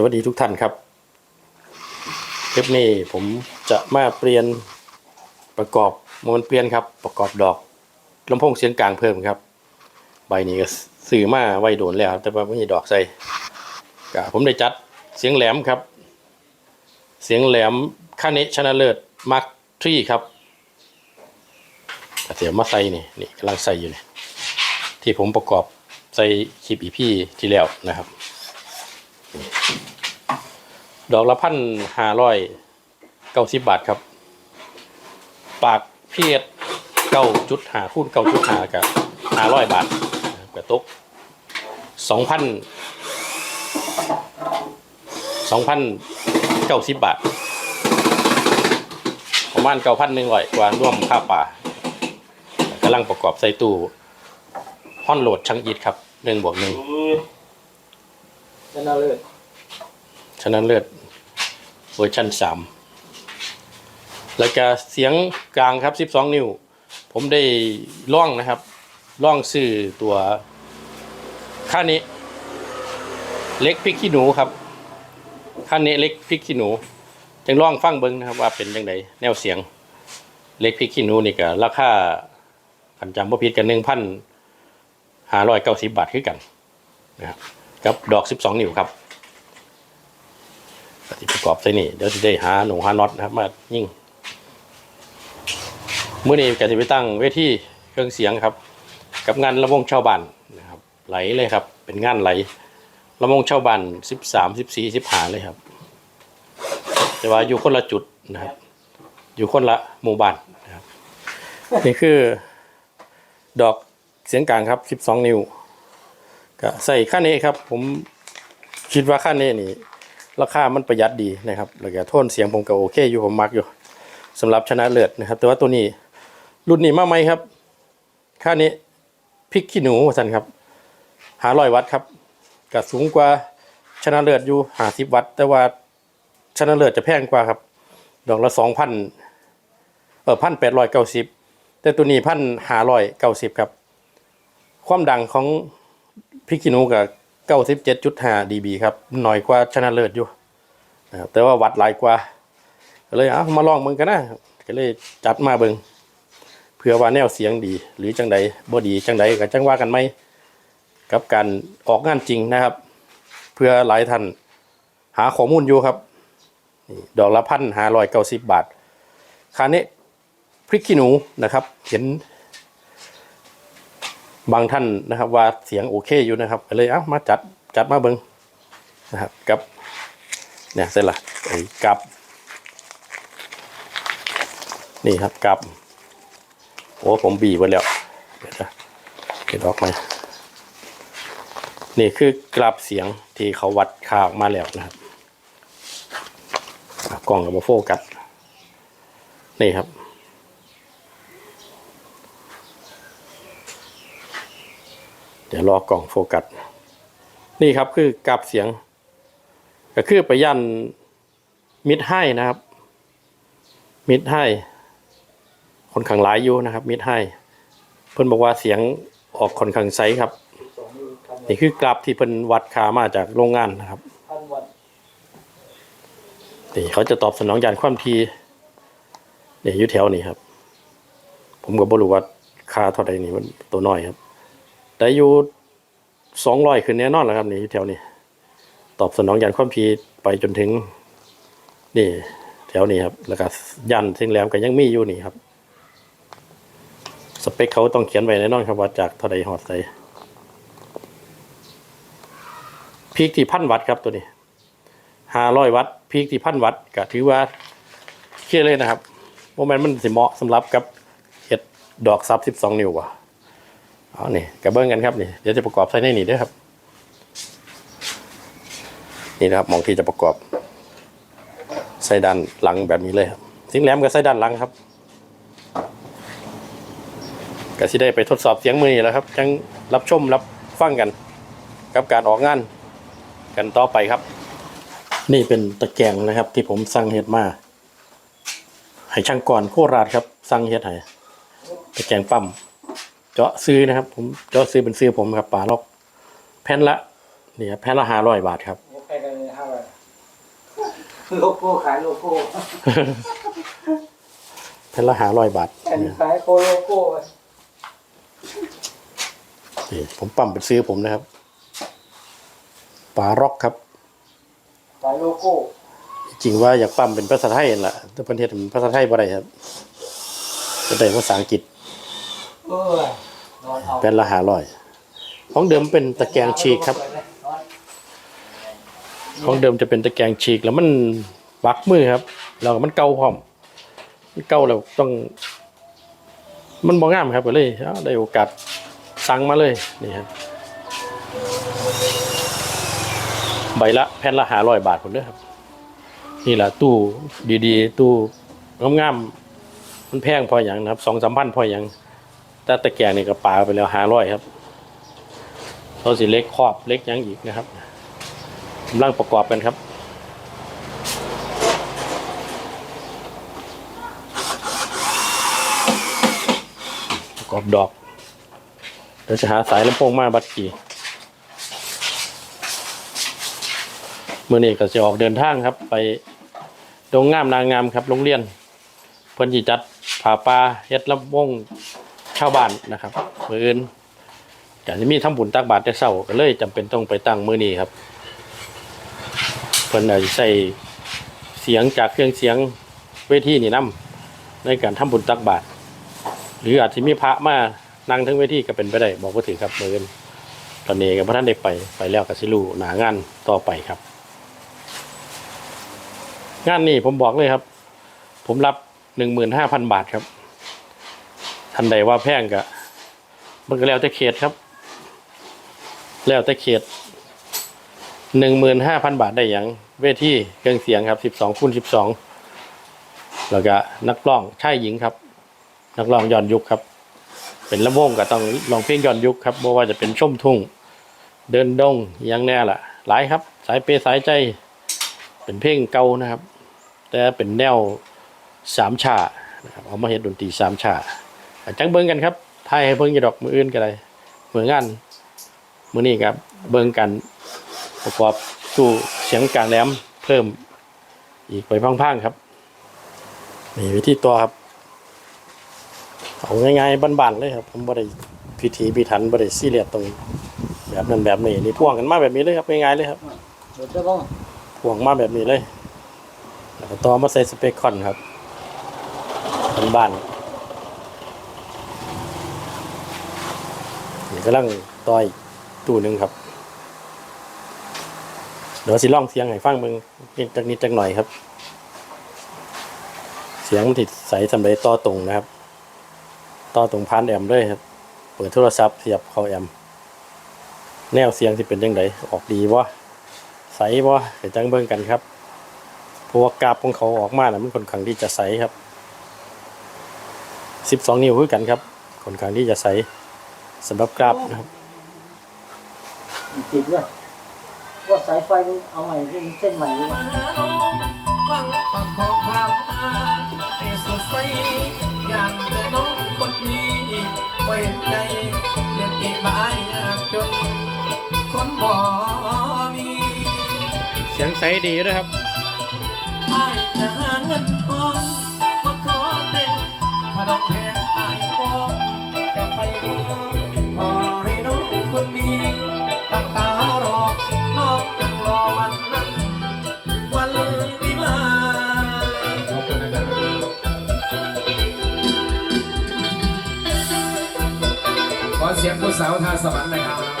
สวัสดีทุกท่านครับ คลิปนี้ผมจะมาเปลี่ยนประกอบมันเปลี่ยนครับ ประกอบดอกลำโพงเสียงกลางเพิ่มครับ ใบนี้ก็ซื้อมาไว้โดนแล้วแต่ว่าไม่มีดอกใส่กผมได้จัดเสียงแหลมครับ เสียงแหลมคาเนชนะเลิศมาร์คทรีครับเสียมาใส่นี่นี่กำลังใส่อยู่นี่ที่ผมประกอบใส่คลิปอีพีที่แล้วนะครับ ดอกละพันห้าร้อยเก้าสิบบาทครับ ปากเพียดเก้าจุดหาคูณเก้าจุดหากับห้าร้อยบาทกับตกสองพันสองพันเก้าสิบบาท ประมาณเก้าพันหนึ่งร้อยกว่าร่วมค่าป่ากำลังประกอบใส่ตู้ฮอนโหลดช่างอีดครับหนึ่งบวกหนึ่ง ชนะเลิศ นะเลิศเวอร์ชันสามแล้วก็เสียงกลางครับ 12 นิ้ว ผมได้ล่องนะครับล่องซื้อตัวค่านี้ เล็กพริกขี้หนูครับค่านี้เล็กพริกขี้หนูจังล่องฟังเบิ้งนะครับว่าเป็นยังไงแนวเสียงเล็กพริกขี้หนูนี่ก็ราคาคันจำบ่ผิดกันหนึ่งพันห้าร้อยเก้าสิบบาทคือกันนะครับกับดอก12นิ้วครับ ปฏิประกอบใส่นี่เดี๋ยวจะได้หาหนูหาน็อตนะครับ มายิ่งเมื่อนี้ก็จะไปตั้งเวทีเครื่องเสียงครับ กับงานระวงชาวบ้านนะครับ ไหลเลยครับ เป็นงานไหลระวงชาวบ้านสิบสามสิบสี่สิบห้าเลยครับ แต่ว่าอยู่คนละจุดนะครับ อยู่คนละหมู่บ้านนะครับนี่คือ ดอกเสียงกลางครับสิบสองนิ้วก็ใส่ค่านี้ครับ ผมคิดว่าค่านี้นี่ ราคามันประหยัดดีนะครับแล้วก็โทนเสียงผมก็โอเคอยู่ผมมักอยู่สำหรับชนะเลิศนะครับ แต่ว่าตัวนี้รุ่นนี้มาไหมครับค่านี้พริกขี้หนูสันครับหาร้อยวัตต์ครับก็สูงกว่าชนะเลิศอยู่หาสิบวัตต์แต่ว่าชนะเลิศจะแพงกว่าครับ ดอกละสองพันเออพันแปดร้อยเก้าสิบแต่ตัวนี้พันหาร้อยเก้าสิบครับ ความดังของพริกขี้หนูกับ 97.5 dB ครับหน่อยกว่าชนะเลิศอยู่นะครับแต่ว่าวัดหลายกว่าก็เลยเอามาลองมึงกันนะก็เลยจัดมาเบิงเพื่อว่าแนวเสียงดี หรือจังใดบ่ดีจังใดก็จังว่ากันไหมกับการออกงานจริงนะครับ เพื่อหลายท่านหาข้อมูลอยู่ครับดอกละพันห้าร้อยเก้าสิบบาทคานี้พริกขี้หนูนะครับ เห็น บางท่านนะครับว่าเสียงโอเคอยู่นะครับก็เลยเอ้ามาจัดจัดมาเบิงนะครับกับเนี่ยเสร็จละไอ้กับ นี่ครับกับโอ้ผมบีบไว้แล้วเดี๋ยวนะเก็บออกมานี่คือกราบเสียงที่เขาวัดค่าออกมาแล้วนะครับกล้องกับมโฟกัสนี่ครับ เดี๋ยวรอกล่องโฟกัส นี่ครับคือกราบเสียง ก็คือไปยันมิดให้นะครับ มิดให้คนขังหลายอยู่นะครับ มิดให้ เพิ่นบอกว่าเสียงออกคนขังไซครับ นี่คือกราบที่เพิ่นวัดคามาจากโรงงานนะครับนี่เขาจะตอบสนองยานความทีเนี่ยอยู่แถวนี้ครับ ผมก็บรู้ว่าคาเท่าใดนี่มันตัวน้อยครับ แต่อยู่สองร้อยขึ้นแน่นอนแล้วครับนี่แถวนี้ ตอบสนองยานความทีไปจนถึง นี่แถวนี้ครับ แล้วก็ยันเสียงแหลมก็ยังมีอยู่นี่ครับ สเปคเขาต้องเขียนไว้แน่นอนครับว่าจากเท่าใดหอดใสพีคที่พันวัตครับตัวนี้ห้าร้อยวัตพีคที่พันวัตก็ถือว่าเคลียเลยนะครับโมเมนต์มันสิเหมาะสำหรับกับเห็ดดอกซับสิบสองนิ้วว่ะ เอนี่กระเบื้องกันครับนี่เดี๋ยวจะประกอบใส่ในนี่ด้วยครับ นี่นะครับมองที่จะประกอบใส่ด้านหลังแบบนี้เลยครับสิ่งแหลมก็ใส่ด้านหลังครับก็สิได้ไปทดสอบเสียงมือนี่แหล้วครับจังรับชมรับฟังกัน กับการออกงานกันต่อไปครับ นี่เป็นตะแกรงนะครับ ที่ผมสั่งเฮ็ดมาให้ช่างก่อนโคราชครับสั่งเฮ็ดให้ตะแกรงปั๊ม เจาะซื้อนะครับ ผมเจาะซื้อเป็นซื้อผมครับป่าล็อก แผ่นละนี่ครับแผ่นละห้าร้อยบาทครับงบไปกันเลยห้าร้อยโลโก้ขายโลโก้แผ่นละหาร้อยบาทแผ่นขายโคโลโก้นี่ผมปั๊มเป็นซื้อผมนะครับปลาร็อกครับขายโลโก้จริงว่าอยากปั๊มเป็นภาษาไทยนั่นแหละแต่ประเทศเป็นภาษาไทยบ่ได้ครับจะได้ภาษาอังกฤษเออนอนเป็นละหาร้อยของเดิมเป็นตะแกรงฉีกครับ ของเดิมจะเป็นตะแกรงฉีกแล้วมันบักมือครับ แล้วมันเก่าพร้อมมันเก่าแล้วต้อง มันบ่งามครับก็เลยได้โอกาสสั่งมาเลยนี่ครับใบละแผ่นละหาร้อยบาทผมเด้อครับ นี่แหละตู้ดีๆ ตู้งามๆมันแพงพออย่างนะครับสองสามพันพออย่าง แต่ตะแกรงนี่ก็ปลาไปแล้วห้าร้อยครับเขาสิเล็กครอบเล็กยังอีกนะครับกำลังประกอบกันครับประกอบดอกเดี๋ยวจะหาสายลำโพงมาบัดกี่เมื่อนี้ก็จะออกเดินทางครับ ไปดงงามนางงามครับโรงเรียนเพิ่นจิจัดผาปลาเฮ็ดลำวง ชาวบ้านนะครับมืออื่นก็จะมีทำบุญตักบาตรแต่เช้าก็เลยจำเป็นต้องไปตั้งมือนี้ครับเพิ่นอาจจะใส่เสียงจากเครื่องเสียงเวทีนี่นํในการทำบุญตักบาตรหรืออาจจะมีพระมานั่งทั้งเวทีก็เป็นไปได้บอกว่าถือครับมือนตอนนี้กับพระท่านได้ไปไปแล้วกับสิลูหนางานต่อไปครับ งานนี้ผมบอกเลยครับ ผมรับหนึ่งหมื่นห้าพันบาทครับ ทันใดว่าแพงกะมันก็แล้วแต่เขตครับ แล้วแต่เขตหนึ่งหมื่นห้าพันบาทได้อย่างเวทีเครื่องเสียงครับสิบสองคูณสิบสองแล้วก็นักร้องชายหญิงครับ นักร้องย้อนยุคครับ เป็นลำวงก็ต้องร้องเพลงย้อนยุคครับบ่ว่าจะเป็นชมทุ่ง เดินดงยังแน่ล่ะ หลายครับ สายเปสายใจ เป็นเพลงเก่านะครับ แต่เป็นแนวสามชานะครับเอามาเฮ็ดดนตรีสามชา จังเบิ่งกันครับทายให้เบิ่งอย่าดอกมืออื่นก็ได้มืองานมือนี้ครับเบิ่งกันประกอบตู้เสียงกลางแหลมเพิ่มอีกไปพังๆครับนี่วิธีตัวครับเอาง่ายๆบ้านๆเลยครับผมบ่ได้พิธีพิถันบ่ได้ซีเรียสตรงแบบนั้นแบบนี้นี่พ่วงกันมาแบบนี้เลยครับง่ายๆเลยครับเดี๋ยวจะต้องพ่วงมาแบบนี้เลยแล้วก็ต่อมาใส่สเปคคอนครับบ้านๆ นี่กำลังต่อยตู้หนึงครับ เดี๋ยวสิล่องเสียงให้ฟังเบิ่งนิดจักนิดจักหน่อยครับ เสียงมันติดใสสำเร็จต่อตรงนะครับ ต่อตรงพานแอมด้วยครับ เปิดโทรศัพท์เสียบเข้าแอม แนวเสียงที่เป็นยังไงออกดีบ่ใสบ่ไปจังเบิ่งกันครับเพราะว่ากราบของเขาออกมานะมันค่อนข้างที่จะใสครับ 12 นิ้วคือกันครับค่อนข้างที่จะใส สำหรับกราบนะครับติดเลยว่าสายไฟมันเอาใหม่เป็นเส้นใหม่ดีกว่าฟังฟังของความอาให้สดใสอย่างแต่น้องคนนี้ไว้ใจเรื่องอีกบายยากจนคนบ่มีเสียงใสดีด้วยครับอายจะหาเงินทองมาขอเต็มถ้าดอกแพงอ สาวทาสวรรค์หน่อยครั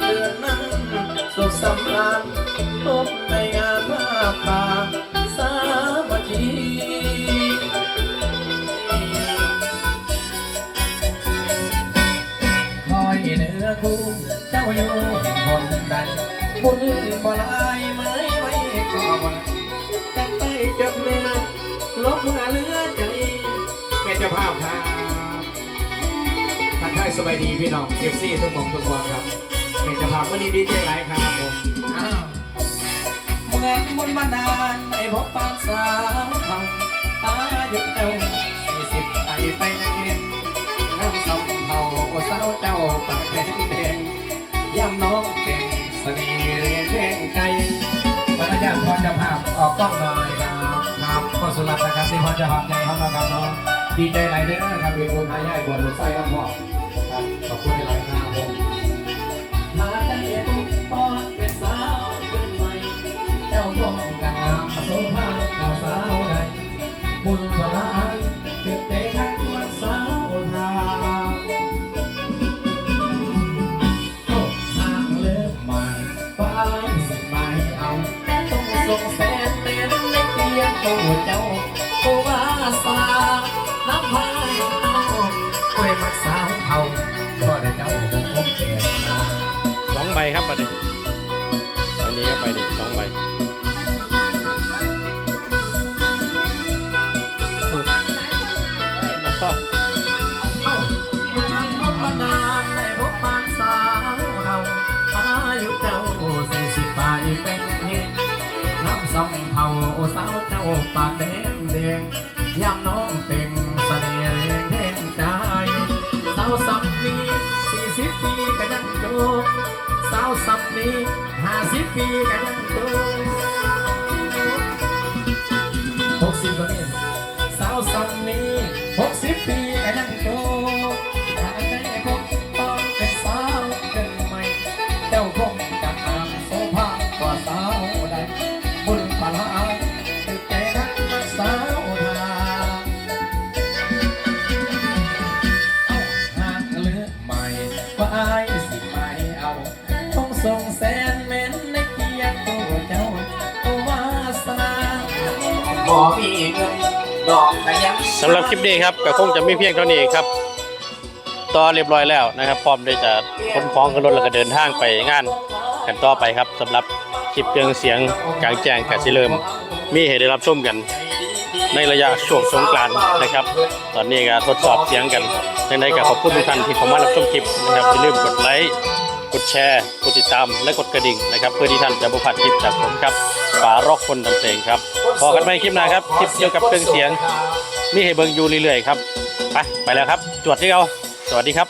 เดือนนั้น สุขสำราญพบในงานมาป่าสามัคคีคอยเหนือคู่เจ้าอยู่คนใดบุญบ่ลายไม่ไว้ก่อนจับไปจบเนื้อลบเมื่อลือใจแม่เจ้าภาพครับท่านท่ายสบายดีพี่น้องเอฟซี่ทุกมองทุกวันครับ เป็นจ้าภาวันนี้ดีใจหลายครับผมอ้าวเมื่อมุนมานานไม่พบปากสาวทำอาหยุดเจ้าสี่สิบไปไปนักเรียนน้ำสองเท่าโอสาวเจ้าปากแดงแดงย่ำน้องเก่งเสน่ห์เรียนเพลงไกลบรรยากาพรจะภาพออกกล้องหน่อยครับครับก็สุรัตน์นะครับที่พรจะภาพใจเขาแล้วครับเนาะดีใจหลายเด้อครับเป็นคนไทยใหญ่บวชรถไฟครับพ่อครับขอบคุณหลายครับผม งามาเจ้าสาวใดบุญพลายเกิดแต่ทักวันสาวทางโอ้ทางเลิกใหม่ไปสิไม่เอาต้องส่งแสนเต็มในเตียงโตเจ้าโอวาสาน้ำพายเอาไว้มักสาวเขาก็ได้เจ้าคงเก็บมาสองใบครับบัดนี้ ปากแดงแดงยามน้องเป็นเสน่ห์เร่งแดงใจสาวสับนี้สี่สิบปีก็ยังโจกสาวสับนี้ห้าสิบปีก็ยังโจก มีเงินดอกกยังสำหรับคลิปนี้ครับก็คงจะมีเพียงเท่านี้ครับต่อเรียบร้อยแล้วนะครับ พร้อมได้จะขนของขึ้นรถแล้วก็เดินทางไปงานกันต่อไปครับสำหรับคลิปเครื่องเสียงกลางแจ้งกสิเริ่ม มีให้ได้รับชมกัน ในระยะช่วงสงกรานต์นะครับ ตอนนี้ก็ทดสอบเสียงกันในในก็ขอบคุณทุกท่านที่เข้ามารับชมคลิปนะครับอย่าลืมกดไลค์กดแชร์กดติดตามและกดกระดิ่งนะครับ เพื่อที่ท่านจะบ่พลาดคลิปจากผมครับฝารอกคนทำเพลงครับ พอกันไปคลิปหน้าครับ คลิปเกี่ยวกับเครื่องเสียงมีให้เบิงอยู่เรื่อยๆครับ ไป ไปแล้วครับ จวดที่เราสวัสดีครับ